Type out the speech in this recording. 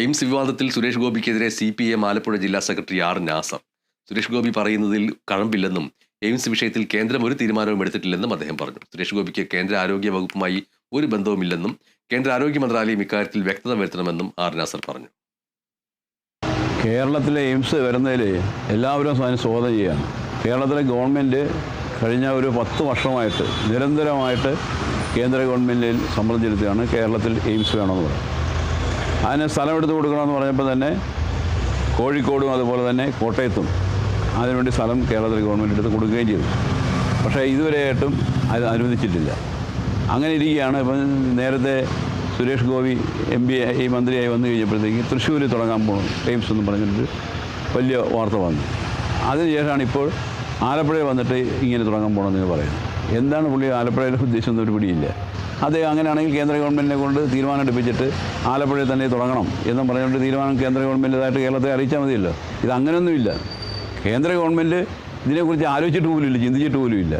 AIIMS വിവാദത്തിൽ സുരേഷ് ഗോപിക്കെതിരെ C P M Alappuzha ജില്ലാ സെക്രട്ടറി ആർ നാസർ. സുരേഷ് ഗോപി പറയുന്നതിൽ കഴമ്പില്ലെന്നും എയിംസ് വിഷയത്തിൽ കേന്ദ്രം ഒരു തീരുമാനവും എടുത്തിട്ടില്ലെന്നും അദ്ദേഹം പറഞ്ഞു. സുരേഷ് ഗോപിക്ക് കേന്ദ്ര ആരോഗ്യ വകുപ്പുമായി ഒരു ബന്ധവുമില്ലെന്നും കേന്ദ്ര ആരോഗ്യ മന്ത്രാലയം ഇക്കാര്യത്തിൽ വ്യക്തത വരുത്തണമെന്നും ആർ നാസർ പറഞ്ഞു. കേരളത്തിലെ എയിംസ് വരുന്നതിൽ എല്ലാവരും അതിന് സ്വാഗതം ചെയ്യുകയാണ്. കേരളത്തിലെ ഗവൺമെന്റ് കഴിഞ്ഞ ഒരു പത്ത് വർഷമായിട്ട് നിരന്തരമായിട്ട് കേന്ദ്ര ഗവൺമെന്റിൽ സമ്മർദ്ദം ചെലുത്തുകയാണ് കേരളത്തിൽ എയിംസ് വേണമെന്ന് പറയും അതിന് സ്ഥലം എടുത്ത് കൊടുക്കണമെന്ന് പറഞ്ഞപ്പോൾ തന്നെ കോഴിക്കോടും അതുപോലെ തന്നെ കോട്ടയത്തും അതിനുവേണ്ടി സ്ഥലം കേരളത്തിൽ ഗവൺമെന്റ് എടുത്ത് കൊടുക്കുകയും ചെയ്തു. പക്ഷേ ഇതുവരെയായിട്ടും അത് അനുവദിച്ചിട്ടില്ല. അങ്ങനെ ഇരിക്കുകയാണ്. ഇപ്പം നേരത്തെ സുരേഷ് ഗോപി എം പി ഈ മന്ത്രിയായി വന്നു കഴിഞ്ഞപ്പോഴത്തേക്ക് തൃശ്ശൂരിൽ തുടങ്ങാൻ പോകണം ടൈംസ് എന്ന് പറഞ്ഞിട്ട് വലിയ വാർത്ത വന്നു. അതിനുശേഷമാണ് ഇപ്പോൾ ആലപ്പുഴയിൽ വന്നിട്ട് ഇങ്ങനെ തുടങ്ങാൻ പോകണമെന്ന് പറയുന്നത്. എന്താണ് പുള്ളി ആലപ്പുഴയിലെ ഉദ്ദേശം ഒരു പിടിയില്ല. അത് അങ്ങനെയാണെങ്കിൽ കേന്ദ്ര ഗവൺമെന്റിനെ കൊണ്ട് തീരുമാനം എടുപ്പിച്ചിട്ട് ആലപ്പുഴയിൽ തന്നെ തുടങ്ങണം എന്നും പറഞ്ഞുകൊണ്ട് തീരുമാനം കേന്ദ്ര ഗവൺമെന്റിതായിട്ട് കേരളത്തെ അറിയിച്ചാൽ മതിയല്ലോ. ഇത് അങ്ങനെയൊന്നുമില്ല. കേന്ദ്ര ഗവൺമെന്റ് ഇതിനെക്കുറിച്ച് ആലോചിച്ചിട്ട് പോലും ഇല്ല ചിന്തിച്ചിട്ട് പോലുമില്ല.